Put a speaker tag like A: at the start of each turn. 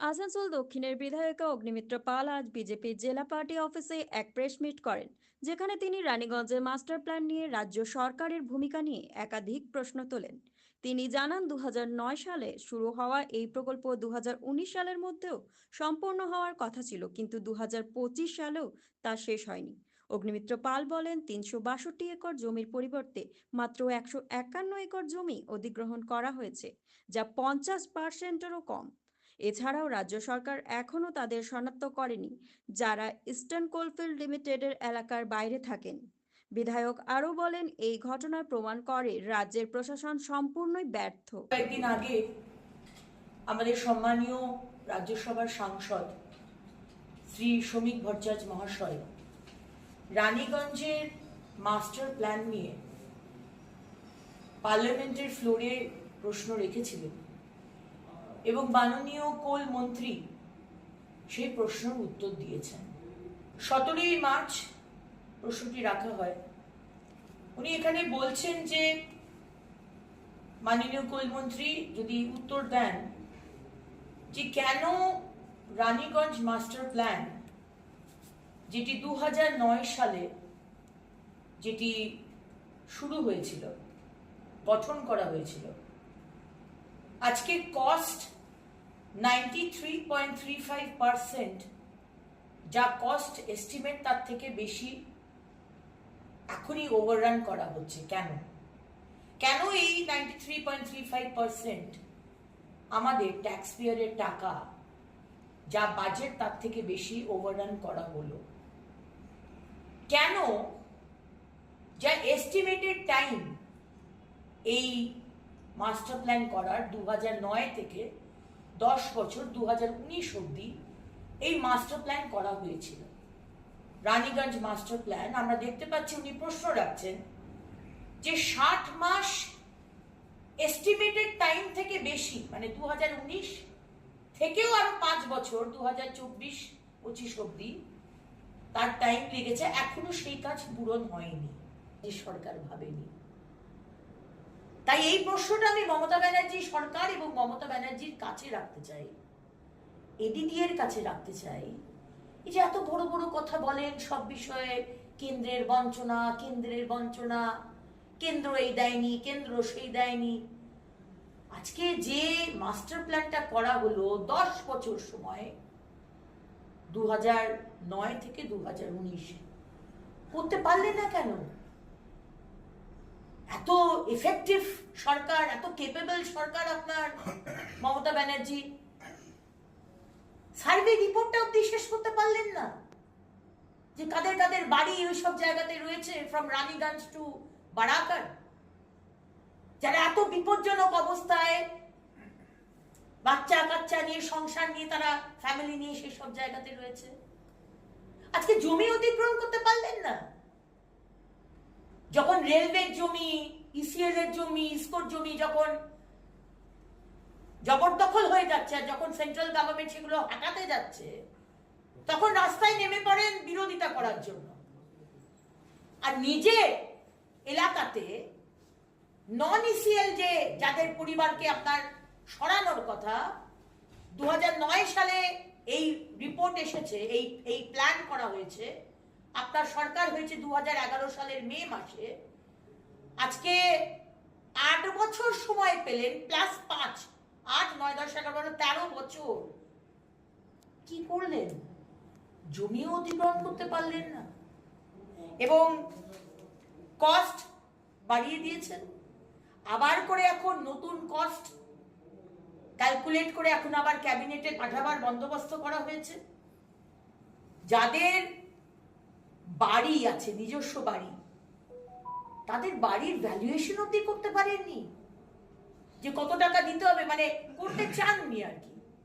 A: আসানসোল দক্ষিণের বিধায়িকা অগ্নিমিত্র পাল আজ বিজেপি জেলা পার্টি অফিসে এক প্রেস মিট করেন, যেখানে তিনি রানীগঞ্জের মাস্টার প্ল্যান নিয়ে রাজ্য সরকারের ভূমিকা নিয়ে একাধিক প্রশ্ন তোলেন। তিনি জানান, দুহাজার নয় সালে শুরু হওয়া এই প্রকল্প দুহাজার উনিশ সালের মধ্যেও সম্পূর্ণ হওয়ার কথা ছিল, কিন্তু দু হাজার পঁচিশ সালেও তা শেষ হয়নি। অগ্নিমিত্র পাল বলেন, তিনশো বাষট্টি একর জমির পরিবর্তে মাত্র একশো একান্ন একর জমি অধিগ্রহণ করা হয়েছে, যা পঞ্চাশ পার্সেন্টেরও কম। এছাড়াও রাজ্য সরকার এখনও তাদের শনাক্ত করেনি, যারা ইস্টার্ন কোলফিল্ড লিমিটেডের এলাকার বাইরে থাকেন। বিধায়ক আরও বলেন, এই ঘটনার প্রমাণ করে রাজ্যের প্রশাসন সম্পূর্ণই ব্যর্থ।
B: কয়েকদিন আগে আমাদের সম্মানীয় রাজ্যসভার সাংসদ শ্রী শ্রমিক ভট্টাচার্য মহাশয় রানীগঞ্জের মাস্টার প্ল্যান নিয়ে পার্লামেন্টের ফ্লোরে প্রশ্ন রেখেছিলেন। এবং মাননীয় কোল মন্ত্রী সেই প্রশ্নের উত্তর দিয়েছেন। সতেরোই মার্চ প্রশ্নটি রাখা হয়। উনি এখানে বলছেন যে, মাননীয় কোলমন্ত্রী যদি উত্তর দেন যে কেন রানীগঞ্জ মাস্টার প্ল্যান, যেটি দু সালে যেটি শুরু হয়েছিল, গঠন করা হয়েছিল আজকে cost ninety three point three five যা কস্ট এস্টিমেট তার থেকে বেশি এখনই ওভাররান করা হচ্ছে। কেন? কেন এই ninety three point three five আমাদের ট্যাক্স পেয়ারের টাকা যা বাজেট তার থেকে বেশি ওভাররান করা হলো? কেন? যা এস্টিমেটেড টাইম এই মাস্টার প্ল্যান করার দু নয় থেকে দশ বছর দু উনিশ অব্দি এই মাস্টার প্ল্যান করা হয়েছিল। রানীগঞ্জ মাস্টার প্ল্যান, আমরা দেখতে পাচ্ছি উনি প্রশ্ন রাখছেন যে ষাট মাস এস্টিমেটেড টাইম থেকে বেশি মানে দু উনিশ থেকেও আরও পাঁচ বছর দু হাজার চব্বিশ পঁচিশ অব্দি তার টাইম লেগেছে। এখনও সেই কাজ পূরণ হয়নি। যে সরকার ভাবেনি। তাই এই প্রশ্নটা আমি মমতা ব্যানার্জি সরকার এবং মমতা ব্যানার্জির কাছে রাখতে চাই। এডিডি এর কাছে রাখতে চাই। এই যে এত বড় বড় কথা বলেন সব বিষয়ে, কেন্দ্রের বঞ্চনা কেন্দ্রের বঞ্চনা, কেন্দ্র এই দেয়নি, কেন্দ্র সেই দেয়নি। আজকে যে মাস্টার প্ল্যানটা করা হলো দশ বছর সময় দু নয় থেকে দু করতে পারলে না কেন? এত এফেক্টিভ সরকার, এত কেপেবল সরকার আপনার মমতা ব্যানার্জি। সার্ভে রিপোর্টটা অব্দি শেষ করতে পারলেন না। যে কাদের কাদের বাড়ি ওই সব জায়গাতে রয়েছে ফ্রম রানীগঞ্জ টু বারাকার। যারা এত বিপজ্জনক অবস্থায় বাচ্চা কাচ্চা নিয়ে, সংসার নিয়ে, তারা ফ্যামিলি নিয়ে সেই সব জায়গাতে রয়েছে। আজকে জমি অতিক্রম করতে পারলেন না। রেলওয়ের জমি ইসিএল এর জমি ইসকোর জমি যখন জবরদখল হয়ে যাচ্ছে আর যখন সেন্ট্রাল গভর্নমেন্ট সেগুলো হাঁটাতে যাচ্ছে, তখন রাস্তায় নেমে পড়েন বিরোধিতা করার জন্য। আর নিজে এলাকাতে নন ইসিএল যে যাদের পরিবারকে আপনার সরানোর কথা দু হাজার নয় সালে এই রিপোর্ট এসেছে, এই এই প্ল্যান করা হয়েছে। আপনার সরকার হয়েছে দু হাজার এগারো সালের মে মাসে। আজকে আট বছর সময় পেলেন প্লাস পাঁচ। আট, নয়, দশ, এগারো, বারো, তেরো বছর। কি করলেন? জমিও অতিক্রম করতে পারলেন না। এবং কস্ট বাড়িয়ে দিয়েছেন। আবার করে এখন নতুন কস্ট ক্যালকুলেট করে এখন আবার ক্যাবিনেটে পাঠাবার বন্দোবস্ত করা হয়েছে। যাদের বাড়ি আছে, নিজস্ব বাড়ি তাদের বাড়ির ভ্যালুয়েশন অব্দি করতে পারেননি। যে কত টাকা দিতে হবে মানে করতে চাননি আর কি।